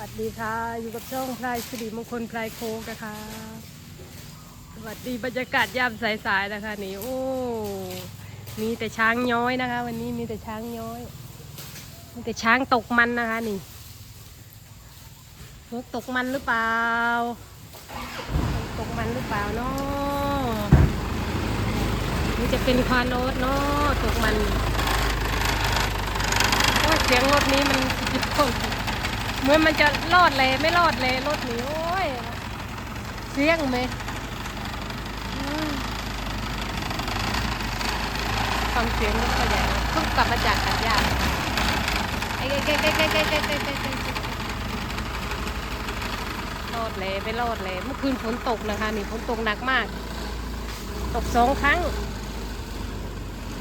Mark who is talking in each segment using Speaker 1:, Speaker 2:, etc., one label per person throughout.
Speaker 1: วัสดีค่ะ อยู่กับช่องพลายสิริมงคลพลายโคกนะคะ สวัสดีบรรยากาศยามสายๆนะคะนี่โอ้มีแต่ช้างย้อยนะคะ วันนี้มีแต่ช้างย้อย มีแต่ช้างตกมันนะคะนี่นกตกมันหรือเปล่า ตกมันหรือเปล่าเนาะนี่จะเป็นควานโนดเนาะตกมันโอ้เสียงรถนี้มันจิบคน เหมือนมันจะรอดเลยไม่รอดเลยรถนี้โอ้ยเสียงไหมอืมฟังเสียงรถก็ใหญ่เพิ่งกลับมาจากกัดยางไอ้เก๊กเก๊กเก๊กเก๊กเก๊กเก๊กเก๊กเก๊กรอดเลยไม่รอดเลยเมื่อคืนฝนตกนะคะนี่ฝนตกหนักมาก ตกสองครั้ง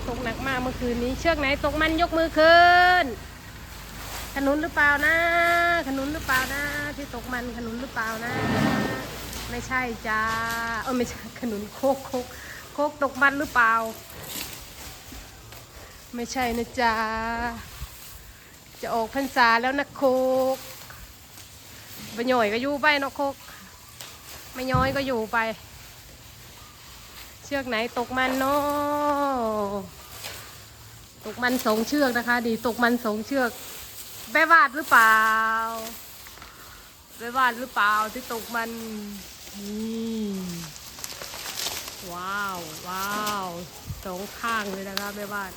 Speaker 1: ตกหนักมากเมื่อคืนนี้เชือกไหนตกมันยกมือขึ้น ขนุนหรือเปล่านะ ขนุนหรือเปล่านะ ที่ตกมันขนุนหรือเปล่านะ ไม่ใช่จ้าเออไม่ใช่ขนุนโคกโคกโคกตกมันหรือเปล่า ไม่ใช่นะจ๊ะจะออกพรรษาแล้วนะโคกบะหน่อยก็อยู่ไปเนาะโคกไม่ย้อยก็อยู่ไป เชือกไหนตกมันเนาะตกมันสองเชือกนะคะ ดีตกมันสองเชือก แม่วาดหรือเปล่าแม่วาดหรือเปล่าที่ตกมันนี่ว้าวว้าวสองข้างเลยนะคะแม่วาด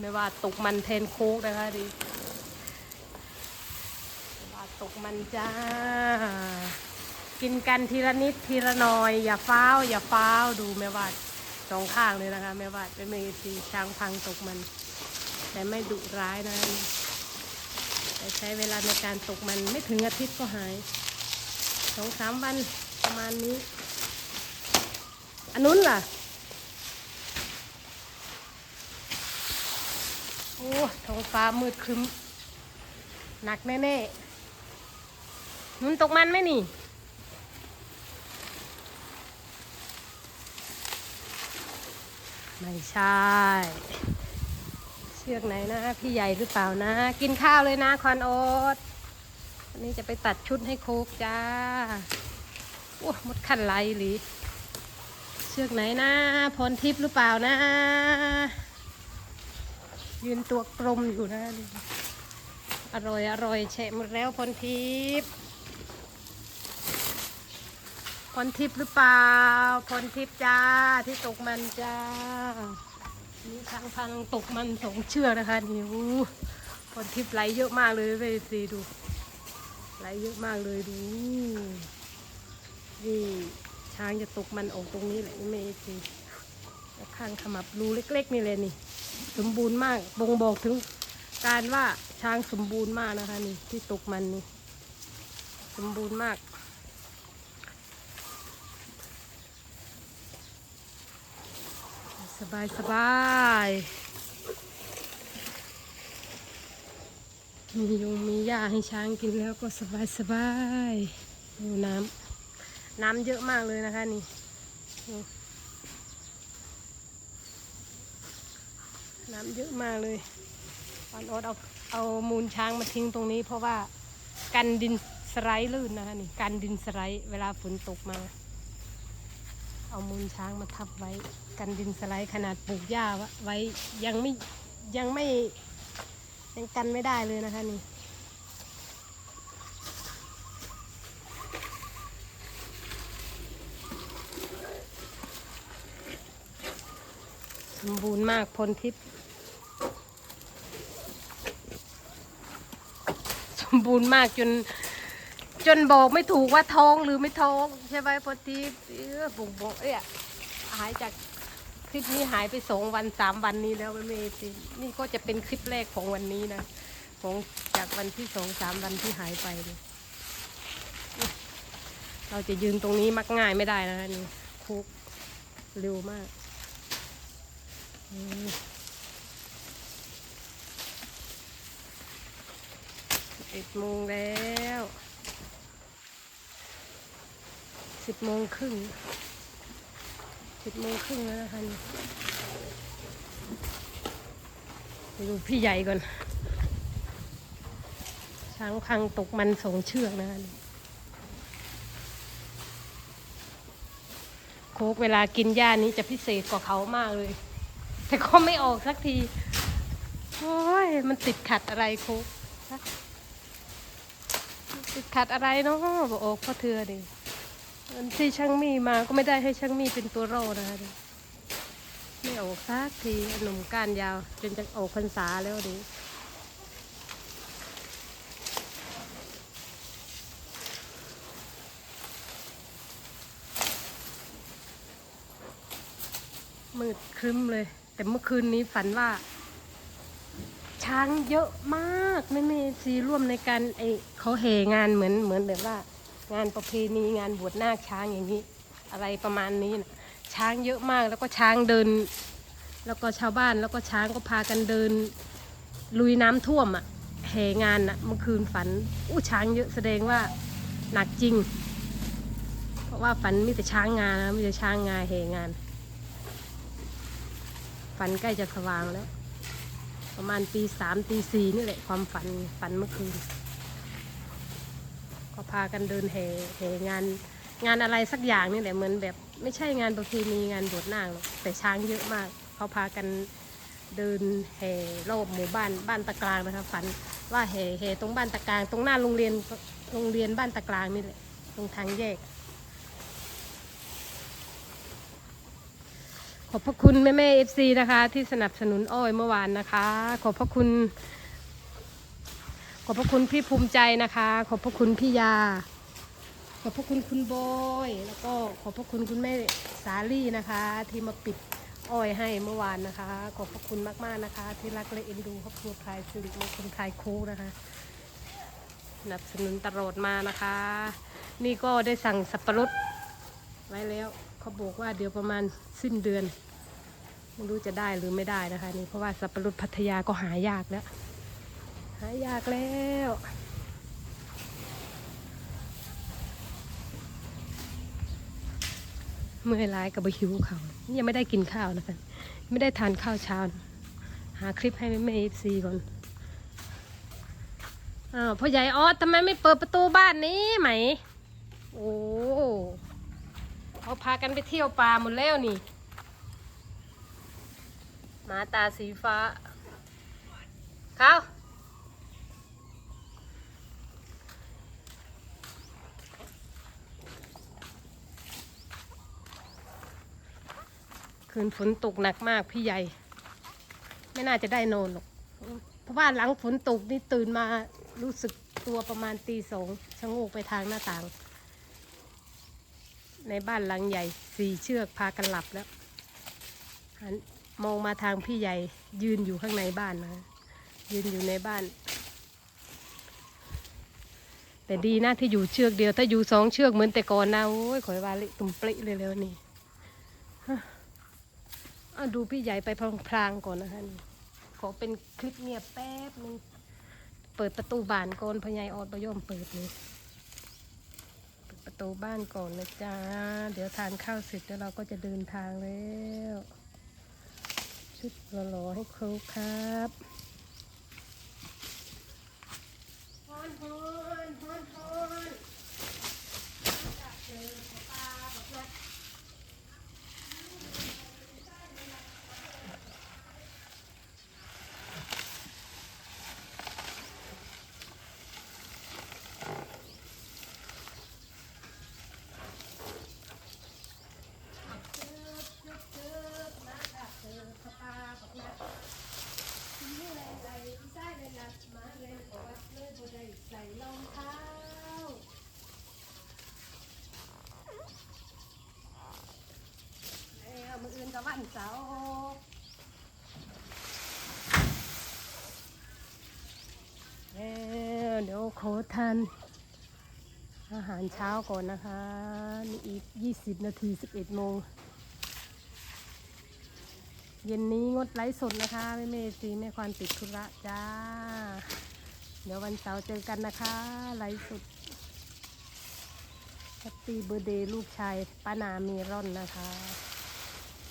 Speaker 1: แม่วาดตกมันแทนโค้กนะคะดีแม่วาดตกมันจ้า กินกันทีละนิดทีละหน่อย อย่าฟ้าว อย่าฟ้าวดูแม่วาดสองข้างเลยนะคะแม่วาดเป็นเมสีช้างพังตกมัน แต่ไม่ดุร้ายนะ แต่ใช้เวลาในการตกมันไม่ถึงอาทิตย์ก็หายสองสามวันประมาณนี้ อันนู้นล่ะ โอ้ท้องฟ้ามืดครึ้ม หนักแน่ๆนุ่นตกมันไหมนี่ไม่ใช่ ชือกไหนนะ พี่ใหญ่หรือเปล่านะ กินข้าวเลยนะคอนโอ๊ตวันนี้จะไปตัดชุดให้โคกจ้าโอ้หมดขันไหลหรือเชือกไหนนะพรทิพย์หรือเปล่านะ ยืนตัวกลมอยู่นะอร่อยอร่อยแฉะหมดแล้วพรทิพย์พรทิพย์หรือเปล่าพรทิพย์จ้าที่ตกมันจ้า นี่ช้างพังตกมันสองเชือกนะคะนี่อู้คนทิพย์ไหลเยอะมากเลยไปสีดู ไหลเยอะมากเลยดูนี่ช้างจะตกมันออกตรงนี้แหละนี่ไม่สีข้างขมับรูเล็ก ๆ นี่เลยนี่ สมบูรณ์มากบ่งบอกถึงการว่าช้างสมบูรณ์มากนะคะนี่ที่ตกมันนี่ สมบูรณ์มาก สบายสบายมียุงมีหญ้าให้ช้างกินแล้วก็สบายสบายดูน้ำน้ำเยอะมากเลยนะคะนี่น้ำเยอะมากเลยปอนโอดเอาเอามูลช้างมาทิ้งตรงนี้ เพราะว่ากันดินสไลด์ลื่นนะคะนี่กันดินสไลด์เวลาฝนตกมา เอามูลช้างมาทับไว้กันดินสไลด์ขนาดปลูกหญ้าไว้ยังไม่ยังไม่ยังกันไม่ได้เลยนะคะนี่สมบูรณ์มากพลทิพย์สมบูรณ์มากจน จนบอกไม่ถูกว่าท้องหรือไม่ท้อง ใช่ไหมพอทีเออบ่งบอกเอ้ยหายจากคลิปนี้หายไปสองวันสามวันนี้แล้วไม่เมสินี่ก็จะเป็นคลิปแรกของวันนี้นะของจากวันที่สองสามวันที่หายไปเลยเราจะยืนตรงนี้มักง่ายไม่ได้นะนี่คุกเร็วมากเอ็ดโมงแล้ว สิบโมงครึ่งสิบโมงครึ่งแล้วนะคะไปดูพี่ใหญ่ก่อน ช้างพังตกมันสงเชือกนะคะโคกเวลากินหญ้านี้จะพิเศษกว่าเขามากเลย แต่ก็ไม่ออกสักที โอ้ย มันติดขัดอะไรโคกติดขัดอะไรเนาะบอกออกพ่อเธอดิ อันที่ช่างมีมาก็ไม่ได้ให้ช่างมีเป็นตัวโรนะคะไม่ออกสักทีหนุ่มก้านยาว จนจะออกพรรษาแล้วดิมืดครึ้มเลย แต่เมื่อคืนนี้ฝันว่า ช้างเยอะมากไม่มีซีร่วมในการไอเขาแห่งานเหมือนเหมือนแบบว่า งานประเพณีงานบวชนาคช้างอย่างนี้ อะไรประมาณนี้นะช้างเยอะมากแล้วก็ช้างเดิน แล้วก็ชาวบ้านแล้วก็ช้างก็พากันเดิน ลุยน้ำท่วมอะแห่งานอะเมื่อคืนฝันอู้ช้างเยอะแสดงว่าหนักจริง เพราะว่าฝันมีแต่ช้างงานนะมีแต่ช้างงานแห่งาน ฝันใกล้จะสว่างแล้ว ประมาณตีสามตีสี่นี่แหละความฝันฝันเมื่อคืน พากันเดินแห่แห่งาน งานอะไรสักอย่างนี่แหละเหมือนแบบไม่ใช่งานประเพณีงานบวชนาคหรอกแต่ช้างเยอะมากเขาพากันเดินแห่รอบหมู่บ้านบ้านตะกลางนะคะฝันว่าแห่แห่ตรงบ้านตะกลาง ตรงหน้าโรงเรียนโรงเรียนบ้านตะกลางนี่แหละตรงทางแยก ขอบพระคุณแม่แม่เอฟซีนะคะ ที่สนับสนุนอ้อยเมื่อวานนะคะ ขอบพระคุณ อบพระคุณพี่ภูมิใจนะคะ ขอบพระคุณพี่ยา ขอบพระคุณคุณบอยแล้วก็ขอบพระคุณคุณแม่สาลี่นะคะ ที่มาปิดอ้อยให้เมื่อวานนะคะ ขอบพระคุณมากๆนะคะ ที่รักและเอ็นดูครอบครัวพลายสิริมงคลพลายโคกนะคะสนับสนุนตลอดมานะคะ นี่ก็ได้สั่งสับปะรดไว้แล้วเขาบอกว่าเดี๋ยวประมาณสิ้นเดือนไม่รู้จะได้หรือไม่ได้นะคะ นี่เพราะว่าสับปะรดพัทยาก็หายากแล้ว หายากแล้วเมื่อยร้ายกับบหิวเขายังไม่ได้กินข้าวนะคะไม่ได้ทานข้าวเช้านะหาคลิปให้แม่เมย์ซีก่อนอ้าวพ่อใหญ่ออสทำไมไม่เปิดประตูบ้านนี้ไหม โอ้เขาพากันไปเที่ยวป่าหมดแล้วนี่หมาตาสีฟ้าเขา คืนฝนตกหนักมากพี่ใหญ่ ไม่น่าจะได้นอนหรอก เพราะว่าหลังฝนตกนี่ตื่นมารู้สึกตัวประมาณตีสองชะโงกไปทางหน้าต่าง ในบ้านหลังใหญ่สี่เชือกพากันหลับแล้วหันมองมาทางพี่ใหญ่ยืนอยู่ข้างในบ้านนะยืนอยู่ในบ้าน แต่ดีนะที่อยู่เชือกเดียว ถ้าอยู่สองเชือกเหมือนแต่ก่อนนะโอ้ยขอยวาเลิตุ่มปริเลยแล้วนี่ ดูพี่ใหญ่ไปพลางๆก่อนนะคะนี่ขอเป็นคลิปเงียบแป๊บนึงเปิดประตูบ้านก่อนพญายออดประยมเปิดเลยประตูบ้านก่อนนะจ๊ะเดี๋ยวทานข้าวเสร็จแล้วเราก็จะเดินทางแล้วชุดหล่อๆให้ครบครับฮอนฮอนฮอนฮอนเจอปลาบอกว่าใส่รองเท้า แล้วมือ อื่นกับวันเสาวเดี๋ยวขอทานอาหารเช้าก่อนนะคะมีอีก 20 นาที 11 โมง เย็นนี้งดไลฟ์สดนะคะ ไม่เมซีไม่ควานติดธุระจ้า เดี๋ยววันเสาร์เจอกันนะคะ ไลฟ์สดแฮปปี้เบอร์เดย์ลูกชายป้านาเมรอนนะคะ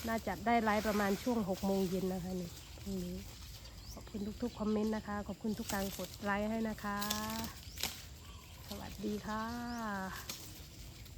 Speaker 1: น่าจะได้ไลฟ์ประมาณช่วงหกโมงเย็นนะคะนี่พรุ่งนี้คุณทุกๆคอมเมนต์นะคะ ขอบคุณทุกการกดไลค์ให้นะคะ สวัสดีค่ะ